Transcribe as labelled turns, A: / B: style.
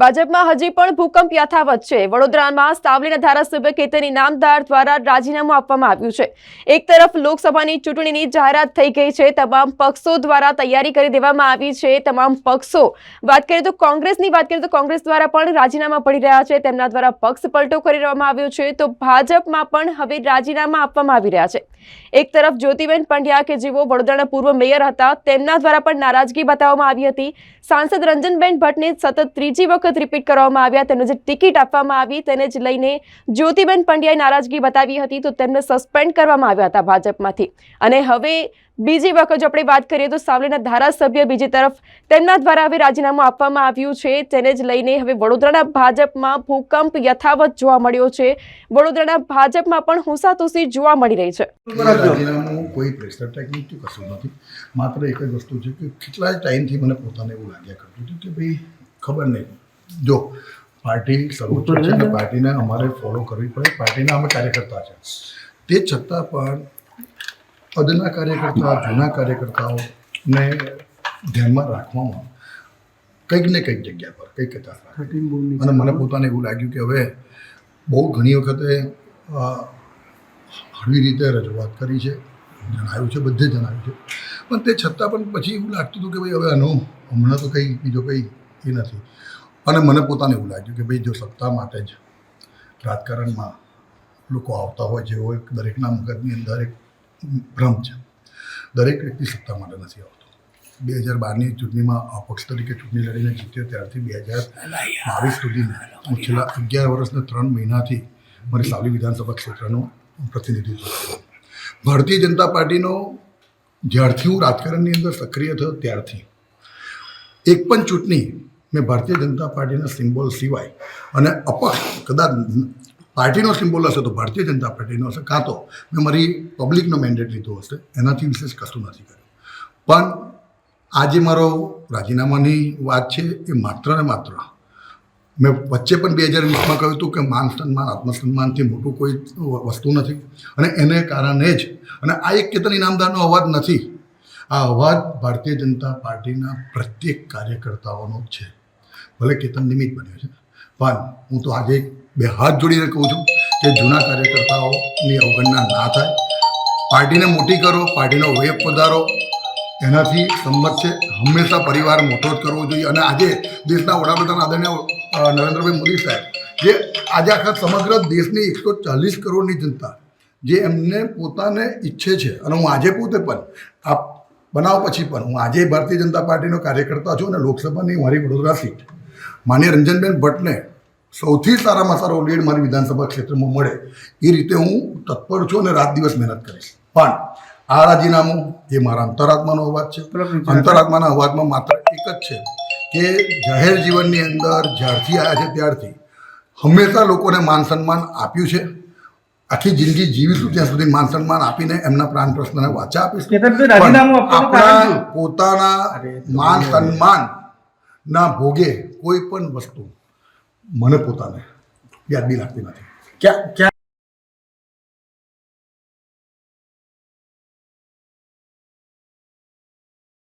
A: ભાજપમાં હજી પણ ભૂકંપ યથાવત છે. વડોદરામાં સાવલીના ધારાસભ્ય કેતન નામદાર દ્વારા રાજીનામું આપવામાં આવ્યું છે. એક તરફ લોકસભાની ચૂંટણીની જાહેરાત થઈ ગઈ છે. તમામ પક્ષો દ્વારા તૈયારી કરી દેવામાં આવી છે. તમામ પક્ષો, વાત કરીએ તો કોંગ્રેસની વાત કરીએ તો કોંગ્રેસ દ્વારા પણ રાજીનામા પડી રહ્યા છે. તેમના દ્વારા પક્ષ પલટો કરી દેવામાં આવ્યો છે. તો ભાજપમાં પણ હવે રાજીનામા આપવામાં આવી રહ્યા છે. એક તરફ જ્યોતિબેન પંડ્યા કે જેઓ વડોદરાના પૂર્વ મેયર હતા, તેમના દ્વારા પણ નારાજગી બતાવવામાં આવી હતી. સાંસદ રંજનબેન ભટ્ટને સતત ત્રીજી વખત રિપીટ કરવામાં આવ્યા તેને જે ટિકિટ આપવામાં આવી, તેને જ લઈને જ્યોતિબેન પંડ્યાએ નારાજગી બતાવી હતી, તો તેમને સસ્પેન્ડ કરવામાં આવ્યા હતા ભાજપમાંથી. અને હવે બીજી વખત જો આપણે વાત કરીએ તો સાવલીના ધારાસભ્ય બીજી તરફ તેમના દ્વારા હવે રાજીનામું આપવામાં આવ્યું છે, તેને જ લઈને હવે વડોદરાના ભાજપમાં ભૂકંપ યથાવત જોવા મળ્યો છે. વડોદરાના ભાજપમાં પણ હુંસાતુસી જોવા મળી રહી છે.
B: કોઈ પ્રેશર ટેકનિક કે કશું નથી. માત્ર એક જ વસ્તુ છે કે કેટલા ટાઈમથી મને પોતાને એવું લાગ્યા કરતું હતું કે ભાઈ ખબર નહીં. જો પાર્ટી સર્વોચ્ચ છે પાર્ટીને અમારે ફોલો કરવી પડે. પાર્ટીના અમે કાર્યકર્તા છે. તે છતાં પણ અદના કાર્યકર્તા જૂના કાર્યકર્તાઓને ધ્યાનમાં રાખવામાં કંઈક ને કંઈક જગ્યા પર કંઈક હતા. અને મને પોતાને એવું લાગ્યું કે હવે બહુ ઘણી વખતે હળવી રીતે રજૂઆત કરી છે. જણાવ્યું છે બધે જણાવ્યું છે. પણ તે છતાં પણ પછી એવું લાગતું હતું કે ભાઈ હવે આનો હમણાં તો કંઈ બીજો કંઈ એ નથી. અને મને પોતાને એવું લાગ્યું કે ભાઈ જો સત્તા માટે જ રાજકારણમાં લોકો આવતા હોય એવો એક દરેકના મગજની અંદર એક ભ્રમ છે. દરેક વ્યક્તિ સત્તા માટે નથી આવતો. બે હજાર બારની ચૂંટણીમાં અપક્ષ તરીકે ચૂંટણી લડીને જીત્યો ત્યારથી બે હજાર બાવીસ સુધી હું છેલ્લા અગિયાર વર્ષના ત્રણ મહિનાથી મારી સાવલી વિધાનસભા ક્ષેત્રનું પ્રતિનિધિત્વ ભારતીય જનતા પાર્ટીનો જ્યારથી હું રાજકારણની અંદર સક્રિય થયો ત્યારથી એક પણ ચૂંટણી મેં ભારતીય જનતા પાર્ટીના સિમ્બોલ સિવાય અને અપક્ષ કદાચ પાર્ટીનો સિમ્બોલ હશે તો ભારતીય જનતા પાર્ટીનો હશે, કાં તો મેં મારી પબ્લિકનો મેન્ડેટ લીધો હશે, એનાથી વિશેષ કશું નથી કર્યું. પણ આજે મારો રાજીનામાની વાત છે એ માત્ર ને માત્ર. મેં વચ્ચે પણ બે હજાર વીસમાં કહ્યું હતું કે માન સન્માન, આત્મસન્માનથી મોટું કોઈ વસ્તુ નથી અને એને કારણે જ અને આ એક કેતન ઇનામદારનો અવાજ નથી. આ અવાજ ભારતીય જનતા પાર્ટીના પ્રત્યેક કાર્યકર્તાઓનો છે. ભલે કેતન નિમિત્ત બન્યો છે. પણ હું તો આજે બે હાથ જોડીને કહું છું કે જૂના કાર્યકર્તાઓની અવગણના ના થાય. પાર્ટીને મોટી કરો, પાર્ટીનો વેપ વધારો. એનાથી સંમત છે. હંમેશા પરિવાર મોટો જ કરવો જોઈએ. અને આજે દેશના વડાપ્રધાન આદરણીય નરેન્દ્રભાઈ મોદી સાહેબ, જે આજે આખા સમગ્ર દેશની એકસો ચાલીસ કરોડની જનતા, જે એમને પોતાને ઈચ્છે છે. અને હું આજે પોતે પણ આ બનાવ પછી પણ, હું આજે ભારતીય જનતા પાર્ટીનો કાર્યકર્તા છું અને લોકસભાની મારી વડોદરા સીટ. માન્ય રંજનબેન ભટ્ટને સૌથી સારામાં સારો લીડ મારી વિધાનસભા ક્ષેત્રમાં મળે એ રીતે હું તત્પર છું અને રાત દિવસ મહેનત કરીશ. પણ આ રાજીનામું એ મારા અંતરાત્માનો અવાજ છે. અંતરાત્માના અવાજમાં માત્ર એક જ છે કે જાહેર જીવનની અંદર જ્યારથી આવ્યા છે ત્યારથી હંમેશા લોકોને માન સન્માન આપ્યું છે. આખી જિંદગી જીવીશું ત્યાં સુધી માન સન્માન આપીને એમના પ્રાણ પ્રશ્નને વાચા આપીશું. આપણા પોતાના માન સન્માન ના ભોગે કોઈ પણ વસ્તુ મને પોતાને યાદબી લાગતી નથી.
C: ક્યાં ક્યાં